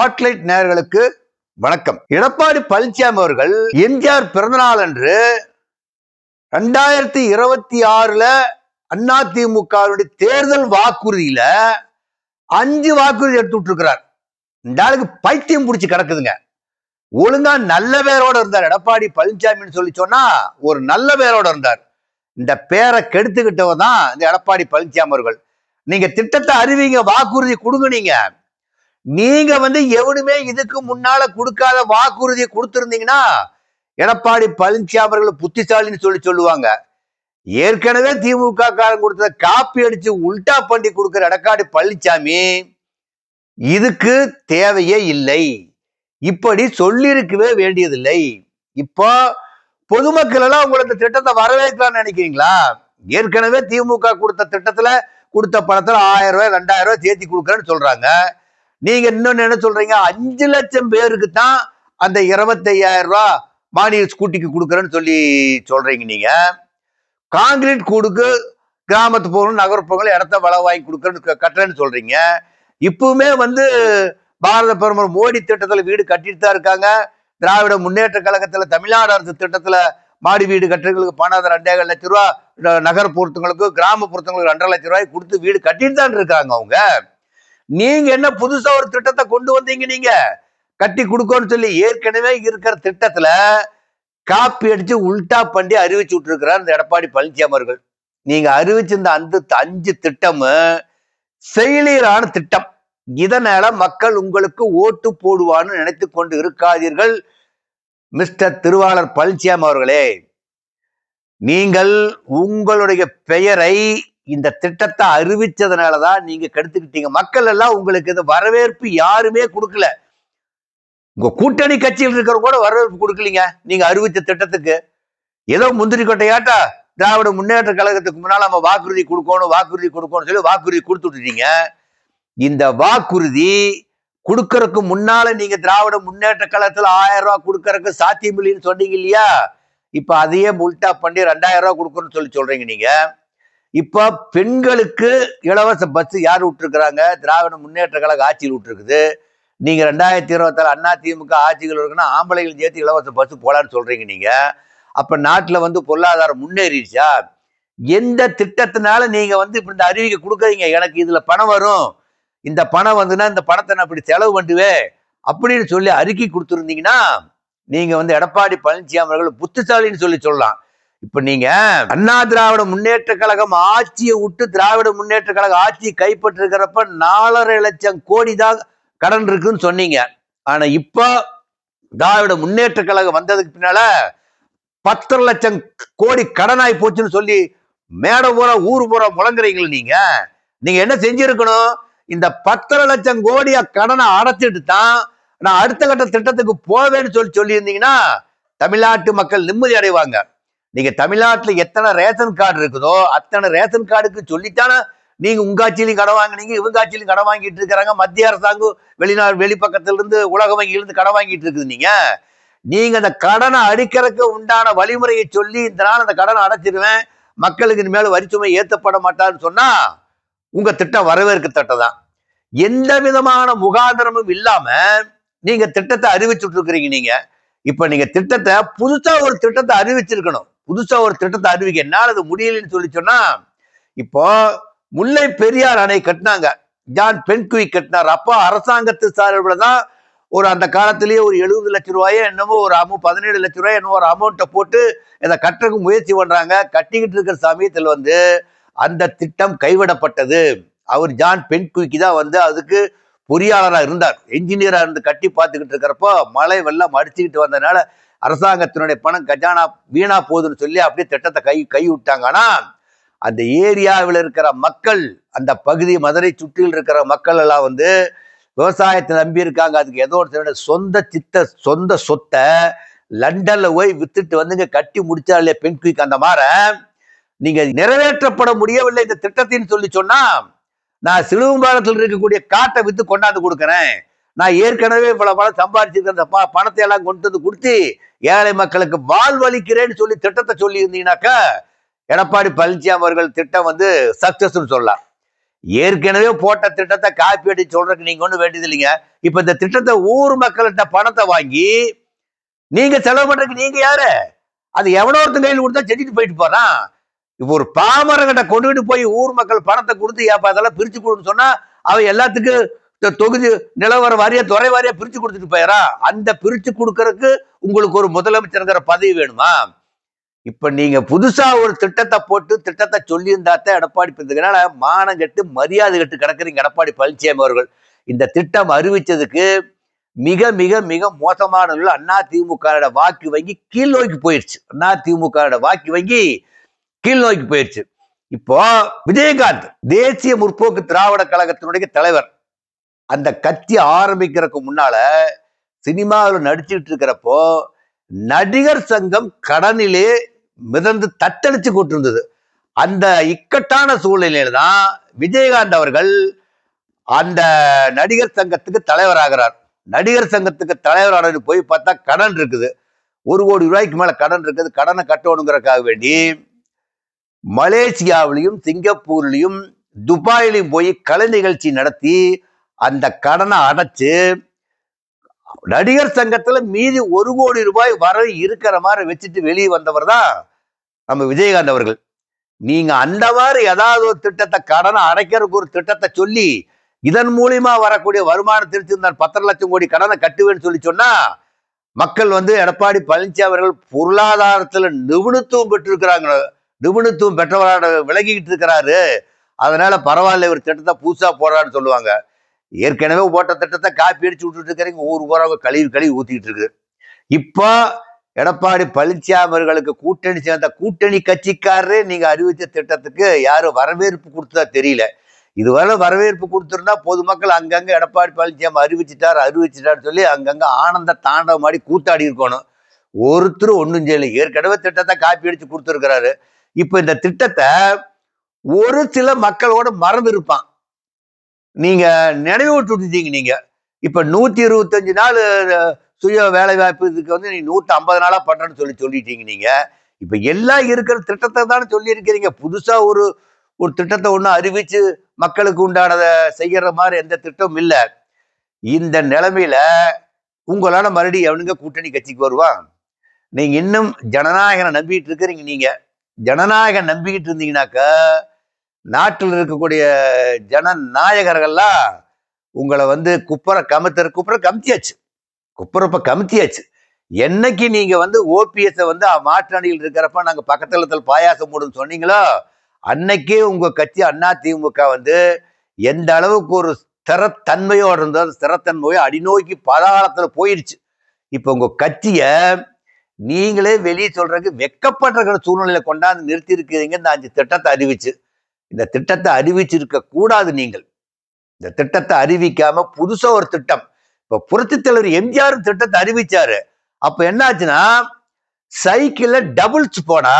Spotlight நேர்களுக்கு வணக்கம். எடப்பாடி பழனிசாமி அவர்கள் எம்ஜிஆர் பிறந்தநாள் அன்று ரெண்டாயிரத்தி இருபத்தி ஆறுல அண்ணா திமுகவுடைய தேர்தல் வாக்குறுதியில அஞ்சு வாக்குறுதி எடுத்து விட்டுருக்கிறார். இந்த ஆளுக்கு பைத்தியம் பிடிச்சி கிடக்குதுங்க. ஒழுங்கா நல்ல பேரோட இருந்தார் எடப்பாடி பழனிசாமின்னு சொல்லி சொன்னா ஒரு நல்ல பேரோட இருந்தார். இந்த பேரை கெடுத்துக்கிட்டவ தான் இந்த எடப்பாடி பழனிசாமி அவர்கள். நீங்க திட்டத்தை அறிவிங்க வாக்குறுதி கொடுங்க நீங்க. நீங்க வந்து எவனுமே இதுக்கு முன்னால கொடுக்காத வாக்குறுதியை கொடுத்துருந்தீங்கன்னா எடப்பாடி பழனிசாமி அவர்கள் புத்திசாலின்னு சொல்லி சொல்லுவாங்க. ஏற்கனவே திமுக காரன் கொடுத்தத காப்பி அடிச்சு உல்டா பண்ணி கொடுக்குற எடப்பாடி பழனிசாமி இதுக்கு தேவையே இல்லை. இப்படி சொல்லியிருக்கவே வேண்டியதில்லை. இப்போ பொதுமக்கள் எல்லாம் உங்களை இந்த திட்டத்தை வரவேற்கலாம்னு நினைக்கிறீங்களா? ஏற்கனவே திமுக கொடுத்த திட்டத்துல கொடுத்த பணத்துல ஆயிரம் ரூபாய் ரெண்டாயிரம் ரூபாய் சேர்த்தி கொடுக்குறேன்னு சொல்றாங்க. நீங்க இன்னொன்னு என்ன சொல்றீங்க? அஞ்சு லட்சம் பேருக்கு தான் அந்த இருபத்தையாயிரம் ரூபா மானிய ஸ்கூட்டிக்கு கொடுக்குறேன்னு சொல்லி சொல்றீங்க நீங்க. காங்கிரீட் கூடுக்கு கிராமத்து போகணும் நகர்ப்புறங்கள் இடத்த வள வாங்கி கொடுக்குறேன்னு கட்டுறேன்னு சொல்றீங்க. இப்பவுமே வந்து பாரத பிரதமர் மோடி திட்டத்தில் வீடு கட்டிட்டு தான் இருக்காங்க. திராவிட முன்னேற்ற கழகத்தில் தமிழ்நாடு அரசு திட்டத்தில் மாடி வீடு கட்டுறதுக்கு பணம் ரெண்டே லட்சம் ரூபா ந- நகர்ப்புறத்துங்களுக்கு கிராமப்புறத்துங்களுக்கு ரெண்டரை லட்சம் ரூபாய் கொடுத்து வீடு கட்டிட்டு தான் இருக்காங்க அவங்க. நீங்க என்ன புதுசா ஒரு திட்டத்தை கொண்டு வந்தீங்க நீங்க? கட்டி கொடுக்கணும்னு சொல்லி ஏற்கனவே இருக்கிற திட்டத்துல காப்பி அடிச்சு உல்டா பண்ணி அறிவிச்சு விட்டுருக்கிறார் இந்த எடப்பாடி பழனிசாமி அவர்கள். நீங்க அறிவிச்சிருந்த அந்த அஞ்சு திட்டமும் செயலீரான திட்டம். இதனால மக்கள் உங்களுக்கு ஓட்டு போடுவான்னு நினைத்து கொண்டு இருக்காதீர்கள் மிஸ்டர் திருவாளர் பழனிசாமி அவர்களே. நீங்கள் உங்களுடைய பெயரை இந்த திட்டத்தை அறிவிச்சதுனாலதான் நீங்க கெடுத்துக்கிட்டீங்க. மக்கள் எல்லாம் உங்களுக்கு இந்த வரவேற்பு யாருமே கொடுக்கல. உங்க கூட்டணி கட்சியில் இருக்கிற கூட வரவேற்பு கொடுக்கலீங்க. நீங்க அறிவிச்ச திட்டத்துக்கு. ஏதோ முந்திரி கொட்டையாட்டா? திராவிட முன்னேற்ற கழகத்துக்கு முன்னால் நம்ம வாக்குறுதி கொடுக்கணும் வாக்குறுதி கொடுக்கணும் சொல்லி வாக்குறுதி கொடுத்துட்டீங்க இந்த வாக்குறுதி கொடுக்கறதுக்கு முன்னால நீங்க திராவிட முன்னேற்ற கழகத்துல ஆயிரம் ரூபாய் கொடுக்கறதுக்கு சாத்தியமில்லைன்னு சொன்னீங்க இல்லையா? இப்ப அதையே முல்டா பண்ணி ரெண்டாயிரம் ரூபாய் கொடுக்கணும்னு சொல்லி சொல்றீங்க நீங்க. இப்ப பெண்களுக்கு இலவச பஸ் யார் விட்டுருக்குறாங்க? திராவிட முன்னேற்ற கழக ஆட்சியில் விட்டுருக்குது. நீங்க ரெண்டாயிரத்தி இருபத்தாறு அண்ணா திமுக ஆட்சிகள் இருக்குன்னா ஆம்பளைகள் சேர்த்து இலவச பஸ் போலான்னு சொல்றீங்க நீங்க. அப்ப நாட்டில் வந்து பொருளாதாரம் முன்னேறிடுச்சா? எந்த திட்டத்தினால நீங்க வந்து இப்படி இந்த அறிவிக்கை கொடுக்குறீங்க எனக்கு இதுல பணம் வரும். இந்த பணம் வந்துன்னா இந்த பணத்தை நான் இப்படி செலவு பண்ணுவேன் அப்படின்னு சொல்லி அறிக்கை கொடுத்துருந்தீங்கன்னா நீங்க வந்து எடப்பாடி பழனிசாமி அவர்கள் புத்திசாலின்னு சொல்லி சொல்லலாம். இப்ப நீங்க அண்ணா திராவிட முன்னேற்ற கழகம் ஆட்சியை விட்டு திராவிட முன்னேற்ற கழகம் ஆட்சியை கைப்பற்றிருக்கிறப்ப நாலரை லட்சம் கோடி தான் கடன் இருக்குன்னு சொன்னீங்க. ஆனா இப்போ திராவிட முன்னேற்ற கழகம் வந்ததுக்கு பின்னால பத்தரை லட்சம் கோடி கடனாய் போச்சுன்னு சொல்லி மேடை பூரா ஊர் பூரா முழங்குறீங்களா நீங்க. நீங்க என்ன செஞ்சிருக்கணும்? இந்த பத்தரை லட்சம் கோடிய கடனை அடைச்சிட்டு தான் நான் அடுத்த கட்ட திட்டத்துக்கு போவேன்னு சொல்லி சொல்லியிருந்தீங்கன்னா தமிழ்நாட்டு மக்கள் நிம்மதி அடைவாங்க. நீங்க தமிழ்நாட்டில் எத்தனை ரேஷன் கார்டு இருக்குதோ அத்தனை ரேஷன் கார்டுக்கு சொல்லித்தானே நீங்க உங்க ஆட்சியிலையும் கடன் வாங்கினீங்க இவங்க ஆட்சியிலையும் கடன் வாங்கிட்டு இருக்கிறாங்க. மத்திய அரசாங்கம் வெளிநாடு வெளிப்பக்கத்திலிருந்து உலக வங்கியிலிருந்து கடன் வாங்கிட்டு இருக்குது நீங்க. நீங்க அந்த கடனை அடிக்கிறதுக்கு உண்டான வழிமுறையை சொல்லி இந்த நாள் அந்த கடனை அடைச்சிருவேன். மக்களுக்கு இனிமேல் வரிச்சுமை ஏற்றப்பட மாட்டான்னு சொன்னா உங்க திட்டம் வரவேற்கத்தட்டதான் தான் எந்த விதமான முகாந்திரமும் இல்லாம நீங்க திட்டத்தை அறிவிச்சுட்டு இருக்கிறீங்க நீங்க. இப்ப நீங்க திட்டத்தை புதுசா ஒரு திட்டத்தை அறிவிச்சிருக்கணும். புதுசா ஒரு திட்டத்தை அறிவிக்க. என்னால் அது முடியலன்னு சொல்லி சொன்னா இப்போ முல்லை பெரியார் அணை கட்டினாங்க. ஜான் பென்குவி கட்டினார். அப்போ அரசாங்கத்து சார்பில் தான் ஒரு அந்த காலத்திலேயே ஒரு எழுபது லட்ச ரூபாயோ என்னமோ ஒரு அமௌ பதினேழு லட்ச ரூபாய் என்னமோ ஒரு அமௌண்ட்டை போட்டு இதை கட்டுறதுக்கு முயற்சி பண்ணுறாங்க கட்டிக்கிட்டு இருக்கிற சமயத்தில் வந்து அந்த திட்டம் கைவிடப்பட்டது. அவர் ஜான் பென்குவிக்கு தான் வந்து அதுக்கு பொறியாளராக இருந்தார். என்ஜினியராக இருந்து கட்டி பார்த்துக்கிட்டு இருக்கிறப்போ மழை வெள்ளம் அடிச்சுக்கிட்டு வந்ததுனால அரசாங்கத்தினுடைய பணம் கஜானா வீணா போகுதுன்னு சொல்லி அப்படியே திட்டத்தை கை கை விட்டாங்க ஆனால் அந்த ஏரியாவில் இருக்கிற மக்கள் அந்த பகுதி மதுரை சுற்றியில் இருக்கிற மக்கள் எல்லாம் வந்து விவசாயத்தை நம்பி இருக்காங்க. அதுக்கு ஏதோ ஒரு சொந்த சித்த சொந்த சொத்தை லண்டன்ல போய் வித்துட்டு வந்துங்க கட்டி முடிச்சா இல்லையா பெண் குயிக் அந்த மாதிரி நீங்க நிறைவேற்றப்பட முடியவில்லை இந்த திட்டத்தின்னு சொல்லி சொன்னா நான் சிலுவம்பாளத்தில் இருக்கக்கூடிய காட்டை வித்து கொண்டாந்து கொடுக்குறேன். நான் ஏற்கனவே பல பணம் சம்பாதிச்சிருக்க அந்த ப- பணத்தை எல்லாம் கொண்டு வந்து கொடுத்து ஏழை மக்களுக்கு வாழ்வளிக்கிறேன்னு சொல்லி திட்டத்தை சொல்லி இருந்தீங்கன்னாக்கா எடப்பாடி பழனிசாமி அவர்கள் திட்டம் வந்து சக்சஸ்ன்னு சொல்லலாம். ஏற்கனவே போட்ட திட்டத்தை காப்பி அடி சொல்றதுக்கு நீங்க ஒன்றும் வேண்டியது இல்லைங்க. இப்ப இந்த திட்டத்தை ஊர் மக்கள்கிட்ட பணத்தை வாங்கி நீங்க செலவு பண்றதுக்கு நீங்க யாரு? அது எவனோ ஒருத்தன் கையில் கொடுத்தா செஞ்சுட்டு போயிட்டு போறான். இப்போ ஒரு பாமரங்கிட்ட கொண்டுகிட்டு போய் ஊர் மக்கள் பணத்தை கொடுத்து ஏப்பா அதெல்லாம் பிரிச்சு கொடுன்னு சொன்னா அவன் எல்லாத்துக்கும் இந்த தொகுதி நிலவர வாரியா துறை வாரியா பிரிச்சு கொடுத்துட்டு போயிடறான் அந்த பிரிச்சு கொடுக்கறதுக்கு உங்களுக்கு ஒரு முதலமைச்சருங்கிற பதவி வேணுமா? இப்ப நீங்க புதுசா ஒரு திட்டத்தை போட்டு திட்டத்தை சொல்லியிருந்தாத்தான் எடப்பாடி பிறந்ததுனால மானம் கெட்டு மரியாதை கெட்டு கிடக்குறீங்க எடப்பாடி பழனிசாமி அவர்கள். இந்த திட்டம் அறிவிச்சதுக்கு மிக மிக மிக மோசமான அண்ணா திமுக வாக்கு வங்கி கீழ் நோக்கி போயிடுச்சு அண்ணா திமுக வாக்கு வங்கி கீழ் நோக்கி போயிடுச்சு இப்போ விஜயகாந்த் தேசிய முற்போக்கு திராவிட கழகத்தினுடைய தலைவர் அந்த கத்தி ஆரம்பிக்கிறதுக்கு முன்னால சினிமாவில் நடிச்சுட்டு இருக்கிறப்போ நடிகர் சங்கம் கடனிலே மிதந்து தத்தளிச்சு கொண்டிருந்தது. அந்த இக்கட்டான சூழ்நிலையில தான் விஜயகாந்த் அவர்கள் அந்த நடிகர் சங்கத்துக்கு தலைவராகிறார். நடிகர் சங்கத்துக்கு தலைவரானு போய் பார்த்தா கடன் இருக்குது. ஒரு கோடி ரூபாய்க்கு மேல கடன் இருக்குது. கடனை கட்டணுங்கிறதுக்காக வேண்டி மலேசியாவிலையும் சிங்கப்பூர்லையும் துபாயிலையும் போய் கலை நிகழ்ச்சி நடத்தி அந்த கடனை அடைச்சு நடிகர் சங்கத்துல மீதி ஒரு கோடி ரூபாய் வர இருக்கிற மாதிரி வச்சுட்டு வெளியே வந்தவர் தான் நம்ம விஜயகாந்த் அவர்கள். நீங்க அந்த மாதிரி ஏதாவது ஒரு திட்டத்தை கடனை அடைக்கிறதுக்கு ஒரு திட்டத்தை சொல்லி இதன் மூலியமா வரக்கூடிய வருமானம் திருச்சிருந்தால் பத்தரை லட்சம் கோடி கடனை கட்டுவேன்னு சொல்லி சொன்னா மக்கள் வந்து எடப்பாடி பழனிசாமி அவர்கள் பொருளாதாரத்துல நிபுணத்துவம் பெற்றிருக்கிறாங்க. நிபுணத்துவம் பெற்றவரான விலகிக்கிட்டு இருக்கிறாரு. அதனால பரவாயில்ல ஒரு திட்டத்தை புதுசா போடுறான்னு சொல்லுவாங்க. ஏற்கனவே போட்ட திட்டத்தை காப்பி அடிச்சு விட்டுட்டு இருக்கிறீங்க ஊர் ஊராக கழுவி கழுவி ஊத்திக்கிட்டு இருக்கு இப்போ எடப்பாடி பழனிசாமி அவர்களுக்கு கூட்டணி சேர்ந்த கூட்டணி கட்சிக்காரரே நீங்க அறிவிச்ச திட்டத்துக்கு யாரும் வரவேற்பு கொடுத்ததா தெரியல. இதுவரை வரவேற்பு கொடுத்துருந்தா பொதுமக்கள் அங்கங்க எடப்பாடி பழனிசாமி அறிவிச்சிட்டார் அறிவிச்சிட்டான்னு சொல்லி அங்கங்க ஆனந்த தாண்டவம் ஆடி கூத்தாடி இருக்கணும். ஒருத்தரும் ஒன்றும் செய்யல. ஏற்கனவே திட்டத்தை காப்பி அடிச்சு கொடுத்துருக்கிறாரு. இப்போ இந்த திட்டத்தை ஒரு சில மக்களோட மறந்து இருப்பான் நீங்க நினைவு விட்டுட்டீங்க நீங்க. இப்ப நூத்தி இருபத்தஞ்சு நாள் சுய வேலை வாய்ப்பு இதுக்கு வந்து நீ நூத்தி ஐம்பது நாளா பண்றேன்னு சொல்லி சொல்லிட்டீங்க நீங்க. இப்ப எல்லாம் இருக்கிற திட்டத்தை தானே சொல்லியிருக்கிறீங்க. புதுசா ஒரு ஒரு திட்டத்தை ஒன்று அறிவிச்சு மக்களுக்கு உண்டானதை செய்யற மாதிரி எந்த திட்டமும் இல்லை. இந்த நிலைமையில உங்களால மறுபடியும் எவனுங்க கூட்டணி கட்சிக்கு வருவான் நீங்க இன்னும் ஜனநாயகனை நம்பிட்டு இருக்கிறீங்க நீங்க. ஜனநாயகம் நம்பிக்கிட்டு இருந்தீங்கன்னாக்கா நாட்டில் இருக்கக்கூடிய ஜனநாயகர்கள்லாம் உங்களை வந்து குப்புற கமுத்தர் குப்புற கமுத்தியாச்சு. குப்புறப்ப கமுத்தியாச்சு. என்னைக்கு நீங்க வந்து ஓபிஎஸை வந்து மாற்றாணியில் இருக்கிறப்ப நாங்கள் பக்கத்தில் பாயாசம் போடுன்னு சொன்னீங்களோ அன்னைக்கே உங்க கட்சி அண்ணா திமுக வந்து எந்த அளவுக்கு ஒரு ஸ்திரத்தன்மையோடு இருந்தோ அந்த ஸ்திரத்தன்மையோ அடிநோக்கி பாதாளத்துல போயிடுச்சு இப்போ உங்க கட்சியை நீங்களே வெளியே சொல்றதுக்கு வெக்கப்படுற சூழ்நிலையில கொண்டாந்து நிறுத்தி இருக்கிறீங்க இந்த அஞ்சு திட்டத்தை அறிவிச்சு. இந்த திட்டத்தை அறிவிச்சிருக்க கூடாது நீங்கள். இந்த திட்டத்தை அறிவிக்காம புதுசா ஒரு திட்டம். இப்ப புரட்சி தலைவர் எம்ஜிஆர் திட்டத்தை அறிவிச்சாரு. அப்ப என்னாச்சுன்னா சைக்கிள்ல டபுள்ஸ் போனா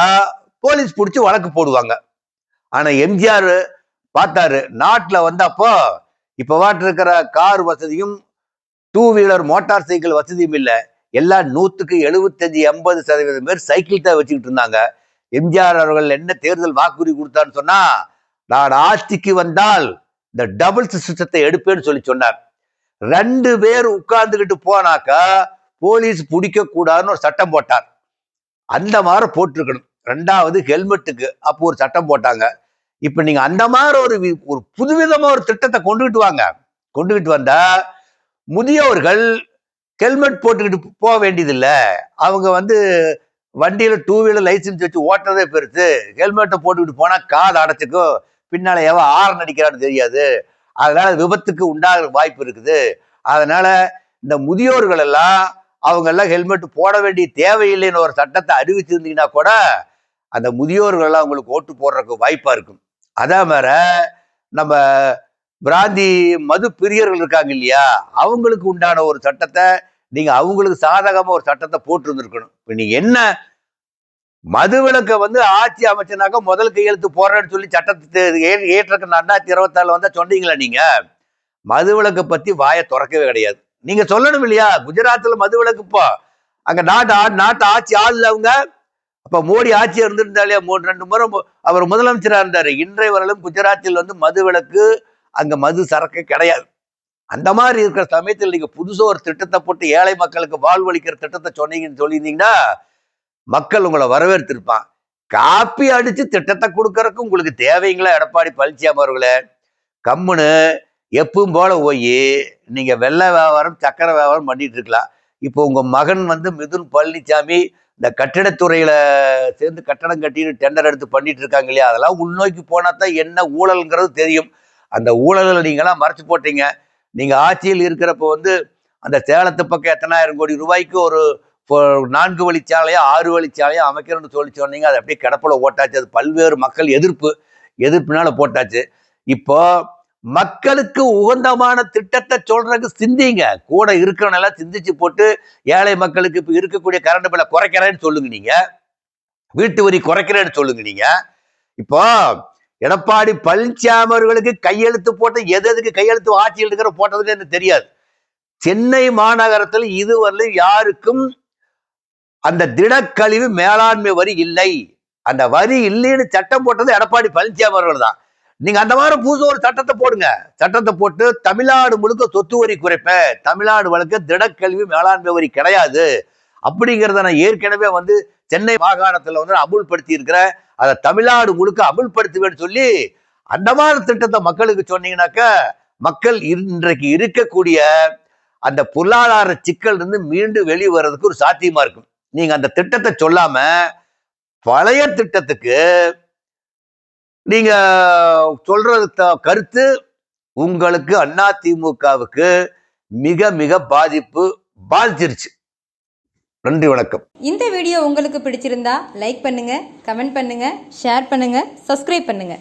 போலீஸ் பிடிச்சி வழக்கு போடுவாங்க. ஆனா எம்ஜிஆர் பார்த்தாரு நாட்டுல வந்தப்போ இப்ப வாட்டு இருக்கிற கார் வசதியும் டூ வீலர் மோட்டார் சைக்கிள் வசதியும் இல்லை. எல்லாம் நூத்துக்கு எழுபத்தஞ்சு எண்பது சதவீதம் பேர் சைக்கிள் தான் வச்சுக்கிட்டு இருந்தாங்க. எம்ஜிஆர் அவர்கள் என்ன தேர்தல் வாக்குறுதி கொடுத்தான்னு சொன்னா நான் ஆட்சிக்கு வந்தால் இந்த டபுள்ஸ் சிஸ்டத்தை எடுப்பேன்னு சொல்லி சொன்னார். ரெண்டு பேர் உட்கார்ந்துக்கிட்டு போனாக்கா போலீஸ் பிடிக்க கூடாதுன்னு ஒரு சட்டம் போட்டார். அந்த மாதிரி போட்டிருக்கணும். ரெண்டாவது ஹெல்மெட்டுக்கு அப்போ ஒரு சட்டம் போட்டாங்க. இப்போ நீங்க அந்த மாதிரி ஒரு ஒரு புதுவிதமாக ஒரு திட்டத்தை கொண்டுகிட்டு வாங்க. கொண்டுகிட்டு வந்தா முதியோர்கள் ஹெல்மெட் போட்டுக்கிட்டு போக வேண்டியதில்லை. அவங்க வந்து வண்டியில் டூ வீலர் லைசன்ஸ் வச்சு ஓட்டுறதே பெருசு. ஹெல்மெட்டை போட்டுக்கிட்டு போனால் காது அடைச்சிக்கும். பின்னால எவன் ஆரன் அடிக்கிறான்னு தெரியாது. அதனால விபத்துக்கு உண்டாகிற வாய்ப்பு இருக்குது. அதனால இந்த முதியோர்கள் எல்லாம் அவங்க எல்லாம் ஹெல்மெட் போட வேண்டிய தேவையில்லைன்னு ஒரு சட்டத்தை அறிவிச்சிருந்தீங்கன்னா கூட அந்த முதியோர்கள் எல்லாம் அவங்களுக்கு ஓட்டு போடுறதுக்கு வாய்ப்பா இருக்கும். அதே மாதிரி நம்ம பிராந்தி மது பிரியர்கள் இருக்காங்க இல்லையா? அவங்களுக்கு உண்டான ஒரு சட்டத்தை நீங்க அவங்களுக்கு சாதகமா ஒரு சட்டத்தை போட்டிருந்திருக்கணும். இப்ப நீங்க என்ன மது விலக்கை வந்து ஆட்சி அமைச்சனாக்க முதல் கையெழுத்து போடுறேன்னு சொல்லி சட்டத்தை ஏ- ஏற்றக்கு ரெண்டாயிரத்தி இருபத்தாறுல வந்தா சொன்னீங்களா நீங்க? மதுவிலக்கை பத்தி வாயை திறக்கவே கிடையாது. நீங்க சொல்லணும் இல்லையா? குஜராத்ல மது விலக்கு இப்போ அங்க நாட்டு ஆ- நாட்டு ஆட்சி ஆள் அவங்க அப்ப மோடி ஆட்சி இருந்திருந்தாலே மூணு ரெண்டு முறை அவர் முதலமைச்சரா இருந்தாரு. இன்றைய வரலும் குஜராத்தில் வந்து மது விலக்கு அங்க மது சரக்கு கிடையாது. அந்த மாதிரி இருக்கிற சமயத்தில் நீங்க புதுசா ஒரு திட்டத்தை போட்டு ஏழை மக்களுக்கு வாழ்வளிக்கிற திட்டத்தை சொன்னீங்கன்னு சொல்லியிருந்தீங்கன்னா மக்கள் உங்களை வரவேற்றிருப்பான் காப்பி அடிச்சு திட்டத்தை கொடுக்கறதுக்கு உங்களுக்கு தேவைங்களா? எடப்பாடி பழனிசாமி அவர்களே. கம்முன்னு எப்பவும் போல போய் நீங்க வெள்ளை வியாபாரம் சக்கரை வியாபாரம் பண்ணிட்டு இருக்கலாம். இப்போ உங்க மகன் வந்து மிதுன் பழனிசாமி இந்த கட்டிடத்துறையில சேர்ந்து கட்டடம் கட்டிட்டு டெண்டர் எடுத்து பண்ணிட்டு இருக்காங்க இல்லையா? அதெல்லாம் உள்நோக்கி போனா தான் என்ன ஊழல்ங்கிறது தெரியும். அந்த ஊழல்களை நீங்களாம் மறைச்சு போட்டீங்க. நீங்க ஆட்சியில் இருக்கிறப்ப வந்து அந்த சேலத்து பக்கம் எத்தனாயிரம் கோடி ரூபாய்க்கு ஒரு இப்போ நான்கு வழிச்சாலையோ ஆறு வழிச்சாலையோ அமைக்கிறேன்னு சொல்லி சொன்னீங்க. அது அப்படியே கிடப்பில் ஓட்டாச்சு. அது பல்வேறு மக்கள் எதிர்ப்பு எதிர்ப்பினால போட்டாச்சு. இப்போ மக்களுக்கு உகந்தமான திட்டத்தை சொல்றதுக்கு சிந்திங்க. கூட இருக்கிறவனெல்லாம் சிந்திச்சு போட்டு ஏழை மக்களுக்கு இப்போ இருக்கக்கூடிய கரண்ட் பில்லை குறைக்கிறேன்னு சொல்லுங்க நீங்க. வீட்டு வரி குறைக்கிறேன்னு சொல்லுங்க நீங்க. இப்போ எடப்பாடி பழனிசாமி அவர்களுக்கு கையெழுத்து போட்டு எது எதுக்கு கையெழுத்து ஆட்சியில் இருக்கிற போட்டதுன்னு எனக்கு தெரியாது. சென்னை மாநகரத்தில் இதுவரை யாருக்கும் அந்த திடக்கழிவு மேலாண்மை வரி இல்லை. அந்த வரி இல்லைன்னு சட்டம் போட்டது எடப்பாடி பழனிசாமி அவர்கள் தான். நீங்க அந்த மாதிரி புதுசு ஒரு சட்டத்தை போடுங்க. சட்டத்தை போட்டு தமிழ்நாடு முழுக்க சொத்து வரி குறைப்பேன் தமிழ்நாடு வழக்கு திடக்கழிவு மேலாண்மை வரி கிடையாது. அப்படிங்கிறத நான் ஏற்கனவே வந்து சென்னை மாகாணத்துல வந்து அமுல்படுத்தி இருக்கிறேன் அதை தமிழ்நாடு முழுக்க அமுல்படுத்துவேன்னு சொல்லி அந்த மாதிரி திட்டத்தை மக்களுக்கு சொன்னீங்கன்னாக்க மக்கள் இன்றைக்கு இருக்கக்கூடிய அந்த பொருளாதார சிக்கல் இருந்து மீண்டும் வெளியே வர்றதுக்கு ஒரு சாத்தியமா இருக்கும். நீங்க அந்த திட்டத்தை சொல்லாம பழைய திட்டத்துக்கு நீங்க சொல்றது த- கருத்து உங்களுக்கு அண்ணா திமுகவுக்கு மிக மிக பாதிப்பு பாதிச்சிருச்சு. நன்றி வணக்கம். இந்த வீடியோ உங்களுக்கு பிடிச்சிருந்தா லைக் பண்ணுங்க கமெண்ட் பண்ணுங்க ஷேர் பண்ணுங்க சப்ஸ்கிரைப் பண்ணுங்க.